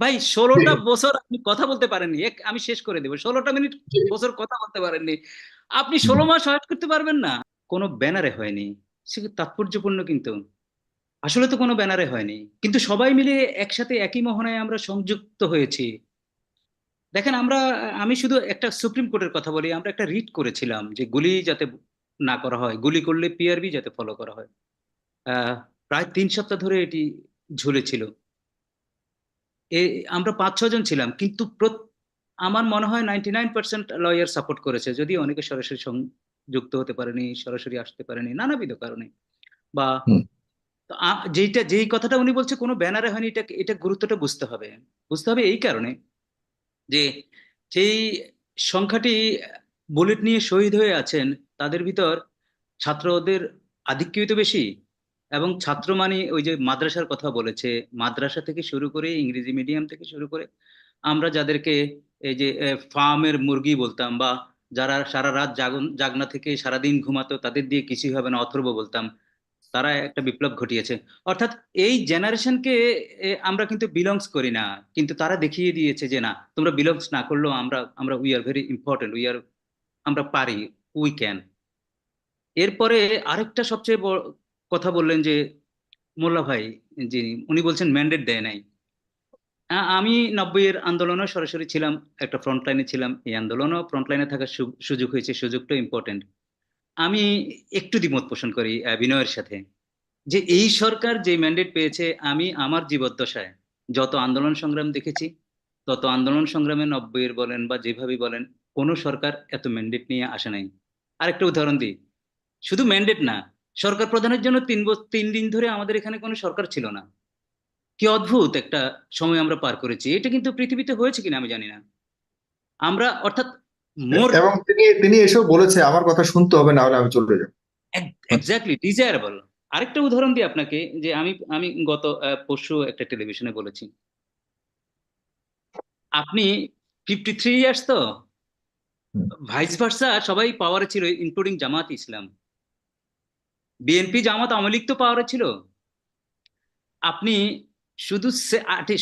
ভাই ষোলোটা বছর আপনি কথা বলতে পারেননি। আমি শেষ করে দেবো। ষোলোটা মিনিট বছর কথা বলতে পারেননি। আপনি ষোলো মাস হয়ট করতে পারবেন না। কোনো ব্যানারে হয়নি। সে তাৎপর্যপূর্ণ কিন্তু? আসলে তো কোনো ব্যানারে হয়নি। কিন্তু সবাই মিলে একসাথে একই মোহনায় আমরা সংযুক্ত হয়েছি। দেখেন আমরা আমি শুধু একটা সুপ্রিম কোর্টের কথা বলি। আমরা একটা রিট করেছিলাম যে গুলি যাতে না করা হয়। গুলি করলে পিআরবি যাতে ফলো করা হয়। আহ, প্রায় তিন সপ্তাহ ধরে এটি ঝুলেছিল। আমরা পাঁচ ছজন ছিলাম কিন্তু আমার মনে হয় ninety nine percent lawyer support করেছে যদি অনেকে সরাসরি সংযুক্ত হতে পারেনি সরাসরি আসতে পারেনি নানাবিধ কারণে। বা যেইটা যেই কথাটা উনি বলছে কোনো ব্যানারে হয়নি এটা এটা গুরুত্বটা বুঝতে হবে। বুঝতে হবে এই কারণে যে যেই সংখ্যাটি বুলেট নিয়ে শহীদ হয়ে আছেন তাদের ভিতর ছাত্রদের আধিক্যই তো বেশি। এবং ছাত্র মানে ওই যে মাদ্রাসার কথা বলেছে, মাদ্রাসা থেকে শুরু করে ইংরেজি মিডিয়াম থেকে শুরু করে আমরা যাদেরকে এই যে ফার্মের মুরগি বলতাম বা যারা সারা রাত জাগন, জাগনা থেকে সারাদিন ঘুমাতো তাদের দিয়ে কিছুই হবে না, অথর্ব বলতাম, তারা একটা বিপ্লব ঘটিয়েছে। অর্থাৎ এই জেনারেশনকে আমরা কিন্তু বিলংস করি না, কিন্তু তারা দেখিয়ে দিয়েছে যে না, তোমরা বিলংস না করলেও আমরা আমরা we are very important we are আমরা পারি উই ক্যান এরপরে আরেকটা সবচেয়ে কথা বললেন যে মোল্লা ভাই যিনি উনি বলছেন ম্যান্ডেট দেয় নাই। আমি নব্বইয়ের আন্দোলনও সরাসরি ছিলাম, একটা ফ্রন্ট লাইনে ছিলাম। এই আন্দোলনও ফ্রন্ট লাইনে থাকার সুযোগ হয়েছে সুযোগটা ইম্পর্টেন্ট আমি একটু দ্বিমত পোষণ করি বিনয়ের সাথে। যে এই সরকার যে ম্যান্ডেট পেয়েছে, আমি আমার জীবদ্দশায় যত আন্দোলন সংগ্রাম দেখেছি, তত আন্দোলন সংগ্রামে নব্বইয়ের বলেন বা যেভাবে বলেন, কোনো সরকার এত ম্যান্ডেট নিয়ে আসে নাই। আরেকটা উদাহরণ দিই। শুধু ম্যান্ডেট না সরকার প্রধানের জন্য তিন তিন দিন ধরে আমাদের এখানে কোনো সরকার ছিল না। কি অদ্ভুত একটা সময় আমরা পার করেছি। এটা কিন্তু পৃথিবীতে হয়েছে কিনা আমি জানি না। আমরা অর্থাৎ এবং তিনি তিনি এসেও বলেছে আমার কথা শুনতে হবে না হলে আমি চলে যাব। এক্স্যাক্টলি ডিজায়ারেবল আরেকটা উদাহরণ দিই আপনাকে যে আমি আমি গত পরশু একটা টেলিভিশনে বলেছি। আপনি ফিফটি থ্রি ইয়ার্স তো ভাইস ভার্সা সবাই পাওয়ারে ছিল ইনক্লুডিং জামাত ইসলাম। বিএনপি জামাত আওয়ামী লীগ তো পাওয়ারে ছিল। আপনি শুধু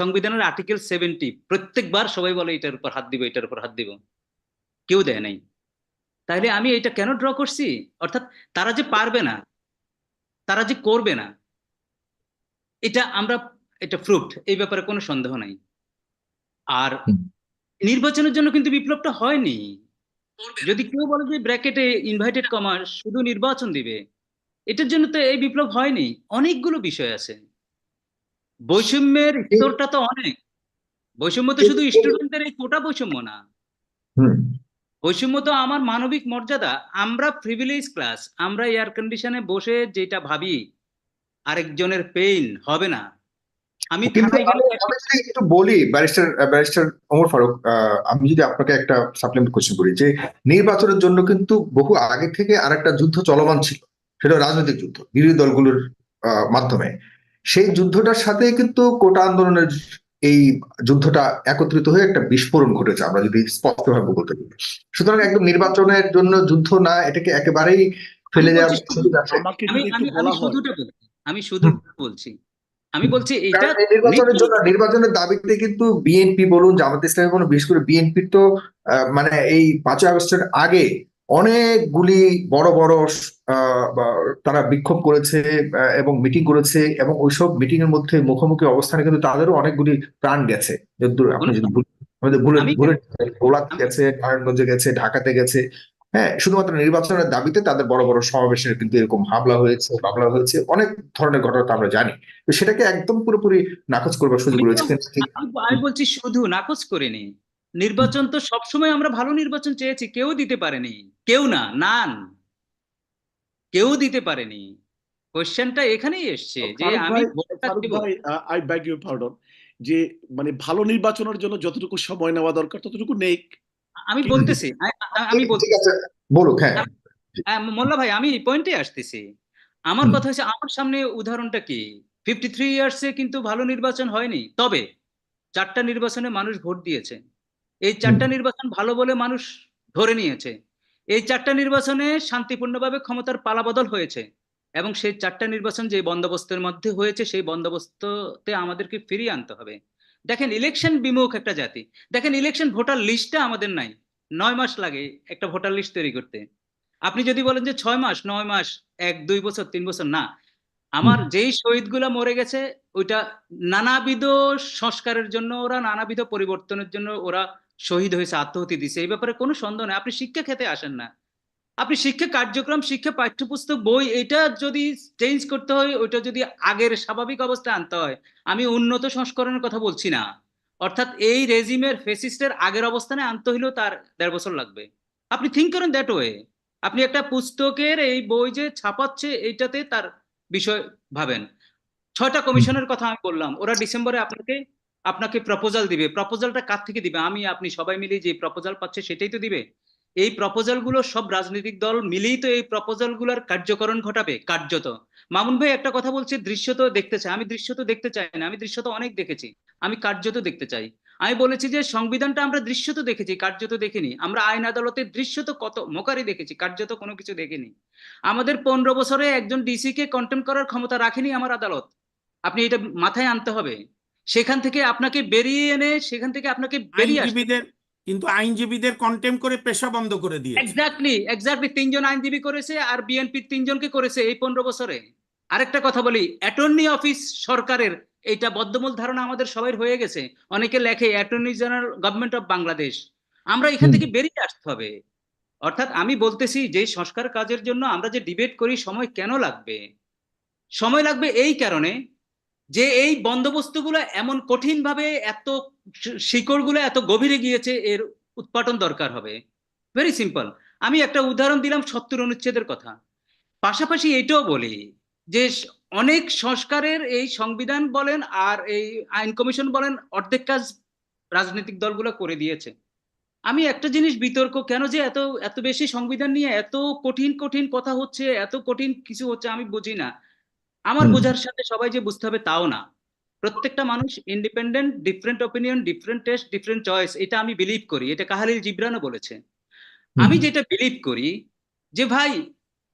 সংবিধানের আর্টিকেল সেভেন্টি প্রত্যেকবার সবাই বলে এটার উপর হাত দিব এটার উপর হাত দিব। কেউ দেয় নাই। তাহলে আমি এটা কেন ড্র করছি? অর্থাৎ তারা যে পারবে না তারা যে করবে না এটা আমরা এটা ফ্রুট এই ব্যাপারে কোনো সন্দেহ নাই। আর নির্বাচনের জন্য কিন্তু বিপ্লবটা হয়নি। যদি কেউ বলে যে ব্র্যাকেটে ইনভাইটেড কমার্স শুধু নির্বাচন দিবে এটার জন্য তো এই বিপ্লব হয়নি। অনেকগুলো বিষয় আছে। বৈষম্যের স্তরটা তো অনেক। বৈষম্য তো শুধু স্টুডেন্টদের এই কোটা বৈষম্য না। বৈষম্য তো আমার মানবিক মর্যাদা। আমরা প্রিভিলেজ ক্লাস আমরা এয়ার কন্ডিশনে বসে যেটা ভাবি আরেকজনের পেইন হবে না। আমি একটু বলি ব্যারিস্টার ব্যারিস্টার ওমর ফারুক আমি যদি আপনাকে একটা সাপ্লিমেন্ট কোশ্চেন করি যে নির্বাচনের জন্য কিন্তু বহু আগে থেকে আরেকটা যুদ্ধ চলমান ছিল। সেটা রাজনৈতিক যুদ্ধ বিরোধী দলগুলোর আহ, মাধ্যমে। সেই যুদ্ধটার সাথে কিন্তু কোটা আন্দোলনের এই যুদ্ধটা একত্রিত হয়ে একটা বিস্ফোরণ ঘটেছে আমরা যদি স্পষ্টভাবে বলতে পারি। সুতরাং একদম নির্বাচনের জন্য যুদ্ধ না এটাকে একেবারেই ফেলে আমি শুধু বলছি আমি বলছি। এটা নির্বাচনের জন্য নির্বাচনের দাবিতে কিন্তু বিএনপি বলুন জামাত ইসলামী বলুন বিশেষ করে বিএনপির তো আহ, মানে এই পাঁচই আগস্টের আগে অনেকগুলি বড় বড় তারা বিক্ষোভ করেছে এবং মিটিং করেছে এবং ওইসব মিটিং এর মধ্যে মুখোমুখি অবস্থানে কিন্তু তাদেরও অনেকগুলি প্রাণ গেছে। যদ্দূর আপনি যদি আমাদের বুলেট বুলেট গোলাতে গেছে নারায়ণগঞ্জে গেছে ঢাকাতে গেছে হ্যাঁ শুধুমাত্র নির্বাচনের দাবিতে তাদের বড় বড় সমাবেশের কিন্তু এরকম হামলা হয়েছে মামলা হয়েছে অনেক ধরনের ঘটনা তো আমরা জানি। তো সেটাকে একদম পুরোপুরি নাকচ করবার সুযোগ রয়েছে। আমি বলছি শুধু নাকচ করিনি। নির্বাচন তো সবসময় আমরা ভালো নির্বাচন চেয়েছি কেউ দিতে পারেনি কেউ না নান কেউ দিতে পারেনি। কোশ্চেনটা এখানেই এসছে যে আমি আই ব্যাগ ইউ পার্ডন যে মানে ভালো নির্বাচনের জন্য যতটুকু সময় নেওয়া দরকার ততটুকু নেই আমি বলতেছি আমি বলুক হ্যাঁ। মোল্লা ভাই আমি পয়েন্টে আসতেছি। আমার কথা হচ্ছে আমার সামনে উদাহরণটা কি? ফিফটি থ্রি ইয়ার্সে কিন্তু ভালো নির্বাচন হয়নি তবে চারটা নির্বাচনে মানুষ ভোট দিয়েছে। এই চারটা নির্বাচন ভালো বলে মানুষ ধরে নিয়েছে। এই চারটা নির্বাচনে শান্তিপূর্ণভাবে ক্ষমতার পালাবদল হয়েছে এবং সেই চারটা নির্বাচন যে বন্দোবস্তের মধ্যে হয়েছে সেই বন্দোবস্ততে আমাদেরকে ফিরিয়ে আনতে হবে। দেখেন ইলেকশন বিমুখ একটা জাতি। দেখেন ইলেকশন ভোটার লিস্টটা আমাদের নাই। নয় মাস লাগে একটা ভোটার লিস্ট তৈরি করতে। আপনি যদি বলেন যে ছয় মাস নয় মাস এক দুই বছর তিন বছর না। আমার যেই শহীদগুলা মরে গেছে ওইটা নানাবিধ সংস্কারের জন্য ওরা নানাবিধ পরিবর্তনের জন্য ওরা শহীদ হয়েছে আত্মহতি দিছে এই ব্যাপারে কোনো সন্দেহ নেই। আপনি শিক্ষা খেতে আসেন না। আপনি শিক্ষা কার্যক্রম শিক্ষা পাঠ্যপুস্তক বই এটা যদি চেঞ্জ করতে হয় ওইটা যদি আগের স্বাভাবিক অবস্থায় আনতে হয় আমি উন্নত সংস্করণের কথা বলছি না। অর্থাৎ এই রেজিমের ফেসিস্টের আগের অবস্থানে আনতে হইলেও তার দেড় বছর লাগবে। আপনি থিঙ্ক করেন দ্যাট ওয়ে আপনি একটা পুস্তকের এই বই যে ছাপাচ্ছে এইটাতে তার বিষয় ভাবেন। ছয়টা কমিশনের কথা আমি বললাম। ওরা ডিসেম্বরে আপনাকে আপনাকে প্রপোজাল দিবে। প্রপোজালটা কার থেকে দিবে? আমি, আপনি সবাই মিলে যে প্রপোজাল পাচ্ছে সেটাই তো দিবে। এই প্রপোজালগুলো সব রাজনৈতিক দল মিলেই তো এই প্রপোজালগুলার কার্যকরণ ঘটাবে, কার্যত। মামুন ভাই একটা কথা বলছে, দৃশ্য তো দেখতে চাই। আমি দৃশ্য তো দেখতে চাই না। আমি দৃশ্য তো অনেক দেখেছি। আমি কার্যত দেখতে চাই। আমি বলেছি যে সংবিধানটা আমরা দৃশ্য তো দেখেছি, কার্যত দেখিনি। আমরা আইন আদালতের দৃশ্য তো কত মোকারি দেখেছি, কার্যত কোনো কিছু দেখিনি। আমাদের পনেরো বছরে একজন ডিসি কে কন্টেম করার ক্ষমতা রাখেনি আমার আদালত। আপনি এটা মাথায় আনতে হবে। সেখান থেকে আপনাকে বেরিয়ে এনে সেখান থেকে আপনাকে বেরিয়ে আইনজীবীদের কিন্তু আইনজীবীদের কন্টেম করে পেশা বন্ধ করে দিয়েছে। এক্স্যাক্টলি এক্স্যাক্টলি তিনজন আইনজীবী করেছে আর বিএনপি তিনজনকে করেছে এই পনেরো বছরে। আরেকটা কথা বলি অ্যাটর্নি অফিস সরকারের এইটা বদ্ধমূল ধারণা আমাদের সবাই হয়ে গেছে। অনেকে লেখে attorney general government of Bangladesh আমরা এখান থেকে বেরিয়ে আসতে হবে। অর্থাৎ আমি বলতেছি যে সংস্কার কাজের জন্য আমরা যে ডিবেট করি সময় কেন লাগবে? সময় লাগবে এই কারণে যে এই বন্দোবস্তগুলো এমন কঠিন ভাবে এত শিকড়গুলো এত গভীরে গিয়েছে, এর উৎপাটন দরকার হবে। ভেরি সিম্পল আমি একটা উদাহরণ দিলাম সত্তর অনুচ্ছেদের কথা। পাশাপাশি এটাও বলি যে অনেক সংস্কারের এই সংবিধান বলেন আর এই আইন কমিশন বলেন অর্ধেক কাজ রাজনৈতিক দলগুলো করে দিয়েছে। আমি একটা জিনিস বিতর্ক, কেন যে এত এত বেশি সংবিধান নিয়ে এত কঠিন কঠিন কথা হচ্ছে, এত কঠিন কিছু হচ্ছে আমি বুঝি না। আমার বোঝার সাথে সবাই যে বুঝতে হবে তাও না। প্রত্যেকটা মানুষ independent different opinion different taste different choice এটা আমি বিলিভ করি। এটা কাহালিল জিব্রানও বলেছে। আমি যেটা বিলিভ করি যে ভাই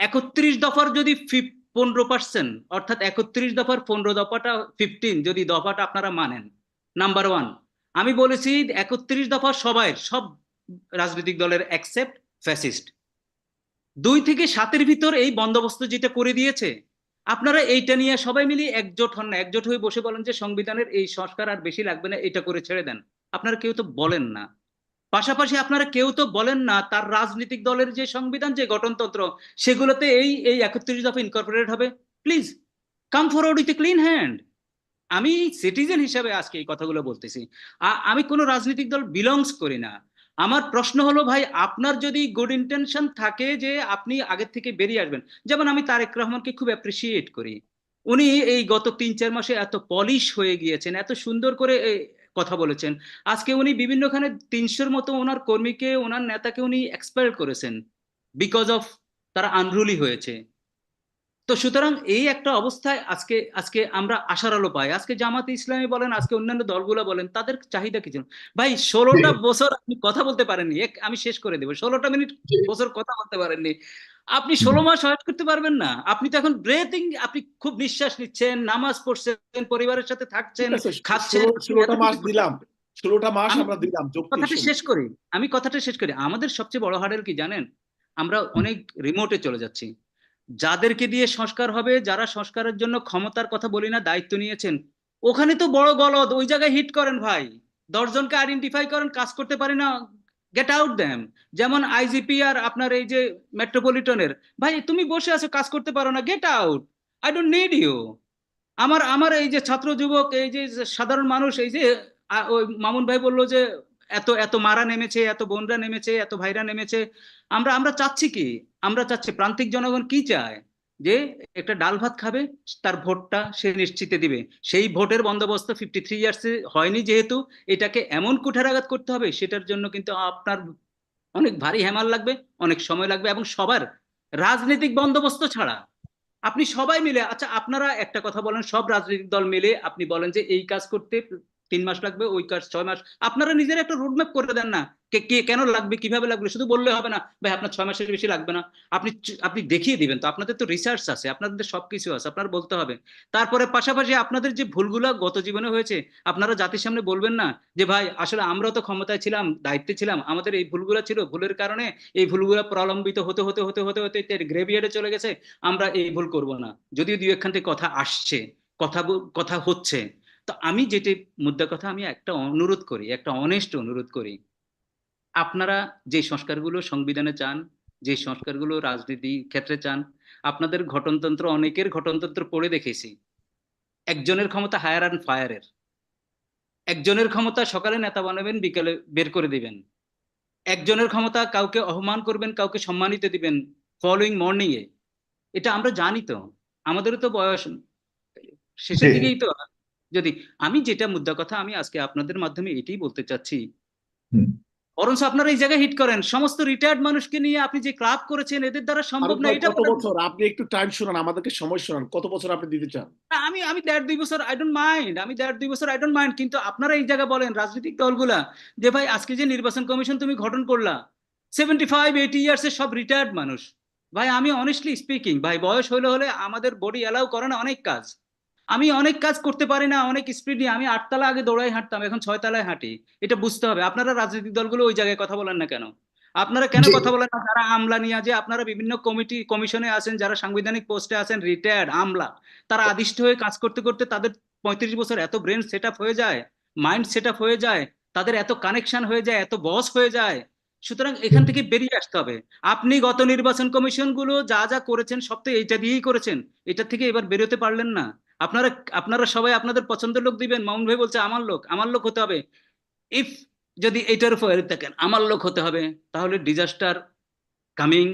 একত্রিশ দফার যদি পনেরো পার্সেন্ট অর্থাৎ একত্রিশ দফার পনেরো দফাটা ফিফটিন যদি দফাটা আপনারা মানেন। নাম্বার ওয়ান আমি বলেছি একত্রিশ দফা সবাই সব রাজনৈতিক দলের অ্যাকসেপ্ট ফ্যাসিস্ট দুই থেকে সাতের ভিতর এই বন্দোবস্ত যেটা করে দিয়েছে আপনারা এইটা নিয়ে সবাই মিলে একজোট হন না। একজোট হয়ে বসে বলেন যে, সংবিধানের এই সংস্কার আর বেশি লাগবে না, এটা করে ছেড়ে দেন। আপনারা কেউ তো বলেন না। পাশাপাশি আপনারা কেউ তো বলেন না, তার রাজনৈতিক দলের যে সংবিধান, যে গঠনতন্ত্র, সেগুলোতে এই এই একত্রিশ দফা ইনকর্পোরেট হবে। Please come forward with a clean hand আমি সিটিজেন হিসাবে আজকে এই কথাগুলো বলতেছি। আমি কোনো রাজনৈতিক দল বিলংস করি না। আমার প্রশ্ন হলো ভাই, আপনার যদি গুড ইন্টেনশন থাকে যে আপনি আগের থেকে বেরিয়ে আসবেন, যেমন আমি তারেক রহমানকে খুব অ্যাপ্রিসিয়েট করি। উনি এই গত তিন, চার মাসে এত পলিশ হয়ে গিয়েছেন, এত সুন্দর করে কথা বলেছেন। আজকে উনি বিভিন্নখানে তিনশোর মতো ওনার কর্মীকে, ওনার নেতাকে উনি এক্সপায়ার করেছেন বিকজ অফ তারা আনরুলি হয়েছে। তো সুতরাং এই একটা অবস্থায় আজকে আজকে আমরা আশার আলো পাই। আজকে জামাতে ইসলামী বলেন আজকে অন্যান্য দলগুলো বলেন তাদের চাহিদা কি ছিল? ভাই ষোলোটা বছর আপনি কথা বলতে পারেননি। এক আমি শেষ করে দেবো। ষোলোটা মিনিট বছর কথা বলতে পারেননি। আপনি ষোলো মাস ওয়েট করতে পারবেন না। আপনি তো এখন ব্রেথিং আপনি খুব নিঃশ্বাস নিচ্ছেন নামাজ পড়ছেন পরিবারের সাথে থাকছেন খাচ্ছেন ষোলোটা মাস দিলাম। ষোলোটা মাস আমরা দিলাম কথাটা শেষ করি। আমি কথাটা শেষ করি। আমাদের সবচেয়ে বড় হার্ডেল কি জানেন? আমরা অনেক রিমোটে চলে যাচ্ছি। যাদেরকে দিয়ে সংস্কার হবে, যারা সংস্কারের জন্য ক্ষমতার কথা বলি না, দায়িত্ব নিয়েছেন, ওখানে তো বড় গলদ, ওই জায়গায় হিট করেন ভাই। দশজনকে আইডেন্টিফাই করেন, কাজ করতে পারি না গেট আউট দেম যেমন আইজিপি আর আপনার এই যে মেট্রোপলিটনের ভাই তুমি বসে আছো, কাজ করতে পারো না get out I don't need you আমার আমার এই যে ছাত্র যুবক, এই যে সাধারণ মানুষ, এই যে মামুন ভাই বলল যে এত এত মারা নেমেছে, এত বোনরা নেমেছে, এত ভাইরা নেমেছে। আমরা আমরা চাচ্ছি কি? আমরা চাচ্ছি প্রান্তিক জনগণ কি চায়? যে একটা ডাল ভাত খাবে, তার ভোটটা সে নিশ্চিতে দিবে। সেই ভোটের বন্দোবস্ত ফিফটি থ্রি ইয়ার্সে হয়নি যেহেতু, এটাকে এমন কুঠারাঘাত করতে হবে, সেটার জন্য কিন্তু আপনার অনেক ভারী হ্যামার লাগবে, অনেক সময় লাগবে এবং সবার রাজনৈতিক বন্দোবস্ত ছাড়া। আপনি সবাই মিলে আচ্ছা আপনারা একটা কথা বলেন, সব রাজনৈতিক দল মিলে আপনি বলেন যে এই কাজ করতে তিন মাস লাগবে, ওই কাজ ছয় মাস। আপনারা নিজেরা একটা রোডম্যাপ করে দেন না, কে কে কেন লাগবে, কীভাবে লাগবে, শুধু বললে হবে না, ভাই, আপনার ছয় মাসের বেশি লাগবে না। আপনি আপনি দেখিয়ে দিবেন তো, আপনাদের তো রিসার্চ আছে, আপনাদের সবকিছু আছে, আপনার বলতে হবে। তারপরে পাশাপাশি আপনাদের যে ভুলগুলো গত জীবনে হয়েছে, আপনারা জাতির সামনে বলবেন না যে, ভাই, আসলে আমরাও তো ক্ষমতায় ছিলাম, দায়িত্বে ছিলাম, আমাদের এই ভুলগুলো ছিল, ভুলের কারণে এই ভুলগুলো প্রলম্বিত হতে হতে হতে হতে হতে গ্রেভিয়ারে চলে গেছে, আমরা এই ভুল করব না। যদিও দুই একখান থেকে কথা আসছে, কথা কথা হচ্ছে তো আমি যেটি মুদ্রা কথা আমি একটা অনুরোধ করি একটা অনেস্ট অনুরোধ করি। আপনারা যে সংস্কারগুলো সংবিধানে চান যে সংস্কারগুলো রাজনীতি ক্ষেত্রে চান আপনাদের ঘটনতন্ত্র অনেকের ঘটনতন্ত্র পড়ে দেখেছি। একজনের ক্ষমতা হায়ার অ্যান্ড ফায়ারের একজনের ক্ষমতা সকালে নেতা বানাবেন বিকেলে বের করে দিবেন। একজনের ক্ষমতা কাউকে অপমান করবেন কাউকে সম্মানিত দিবেন ফলোয়িং মর্নিং এ এটা আমরা জানি তো। আমাদেরও তো বয়স শেষের দিকেই তো যদি আমি যেটা মুদ্রা কথা আমি আজকে আপনাদের মাধ্যমে এটাই বলতে চাচ্ছি। বরঞ্চ আপনারা এই জায়গায় হিট করেন। সমস্ত রিটায়ার্ড মানুষকে নিয়ে আপনি যে ক্লাব করেছেন এদের দ্বারা সম্ভব না এটা কত। বছর? আপনি একটু টাইম শোনান আমাদেরকে সময় শোনান। কত বছর আপনি দিতে চান? আমি আমি দেড় দুই বছর আই ডোন্ট মাইন্ড আমি দেড় দুই বছর আই ডোন্ট মাইন্ড কিন্তু আপনারা এই জায়গা বলেন রাজনৈতিক দলগুলা যে ভাই আজকে যে নির্বাচন কমিশন তুমি গঠন করলা সেভেন্টি ফাইভ এইটি ইয়ার্স এর সব রিটায়ার্ড মানুষ। ভাই আমি অনেস্টলি স্পিকিং ভাই বয়স হলে হলে আমাদের বডি অ্যালাউ করে না অনেক কাজ। আমি অনেক কাজ করতে পারি না অনেক স্পিড নিয়ে। আমি আটতলা আগে দৌড়াই হাঁটতাম এখন ছয় তলায় হাঁটি। এটা বুঝতে হবে। আপনারা রাজনৈতিক দলগুলো ওই জায়গায় কথা বলেন না কেন? আপনারা কেন কথা বলেন না? যারা আমলা নিয়ে যে আপনারা বিভিন্ন কমিটি কমিশনে আছেন যারা সাংবিধানিক পোস্টে আছেন রিটায়ার্ড আমলা তারা আদিষ্ট হয়ে কাজ করতে করতে তাদের পঁয়ত্রিশ বছর এত ব্রেন সেট আপ হয়ে যায় মাইন্ড সেট আপ হয়ে যায় তাদের এত কানেকশন হয়ে যায় এত বস হয়ে যায়। সুতরাং এখান থেকে বেরিয়ে আসতে হবে। আপনি গত নির্বাচন কমিশনগুলো যা যা করেছেন সব তো এইটা দিয়েই করেছেন। এটা থেকে এবার বেরোতে পারলেন না। আপনারা আপনারা সবাই আপনাদের পছন্দের লোক দিবেন। মামুন ভাই বলছে আমার লোক আমার লোক হতে হবে। ইফ যদি এইটার উপর থাকেন আমার লোক হতে হবে তাহলে ডিজাস্টার কামিং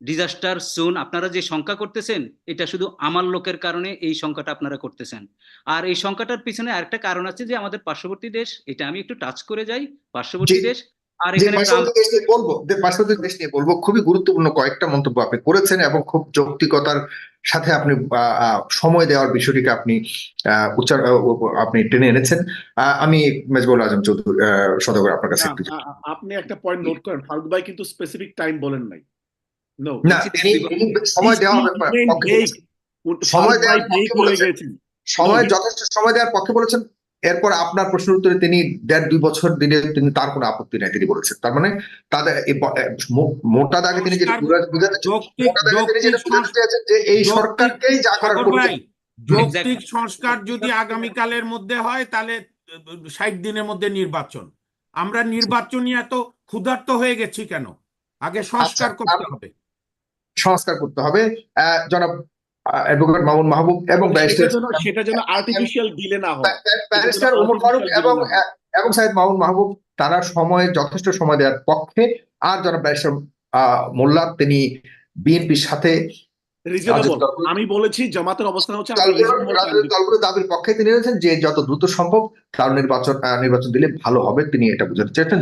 ডিজাস্টার সুন আপনারা যে শঙ্কা করতেছেন এটা শুধু আমার লোকের কারণে এই শঙ্কাটা আপনারা করতেছেন। আর এই শঙ্কাটার পিছনে আরেকটা কারণ আছে যে আমাদের পার্শ্ববর্তী দেশ এটা আমি একটু টাচ করে যাই পার্শ্ববর্তী দেশ আর এখানে বলব পার্শ্ববর্তী দেশ নিয়ে বলব খুবই গুরুত্বপূর্ণ কয়েকটা মন্তব্য আপনি করেছেন এবং খুব যৌক্তিকতার সাথে আপনি সময় দেওয়ার বিষয়টিকে আপনি আহ, উচ্চার আপনি টেনে এনেছেন। আহ, আমি মেজবুল আজম চৌধুরী আহ, সদাগর আপনার কাছে আপনি একটা পয়েন্ট নোট করেন। ফারুক ভাই কিন্তু স্পেসিফিক টাইম বলেন নাই। সময় দেওয়া। সময় দেওয়ার সময় যথেষ্ট সময় দেওয়ার পক্ষে বলেছেন। এরপর আপনার প্রশ্নের উত্তরে তিনি দেড় দুই বছর দিলে তিনি তার কোনো আপত্তি নাই তিনি বলেছেন। তার মানে তাদের মোটা দাগে তিনি যেটা যে এই সরকারকেই যা করার যৌক্তিক সংস্কার যদি আগামীকালের মধ্যে হয় তাহলে ষাট দিনের মধ্যে নির্বাচন। আমরা নির্বাচনী এত ক্ষুধার্ত হয়ে গেছি কেন? আগে সংস্কার আচ্ছা, করতে হবে। সংস্কার করতে হবে। আহ, জনাব অ্যাডভোকেট মামুন মাহবুব এবং সেটা ব্যারিস্টার সেটা যেন আর্টিফিশিয়াল দিলে না হয়। ব্যারিস্টার ওমর ফারুক এবং এবং সাহেব মামুন মাহবুব তারা সময় যথেষ্ট সময় দেওয়ার পক্ষে আর জনাব ব্যারিস্টার মোল্লা তিনি বিএনপির সাথে আমি বলেছি জামাতের অবস্থান হচ্ছে। দলগুলোর দাবির পক্ষে তিনি রয়েছেন যে যত দ্রুত সম্ভব তার নির্বাচন নির্বাচন দিলে ভালো হবে তিনি এটা বুঝাতে চেয়েছেন।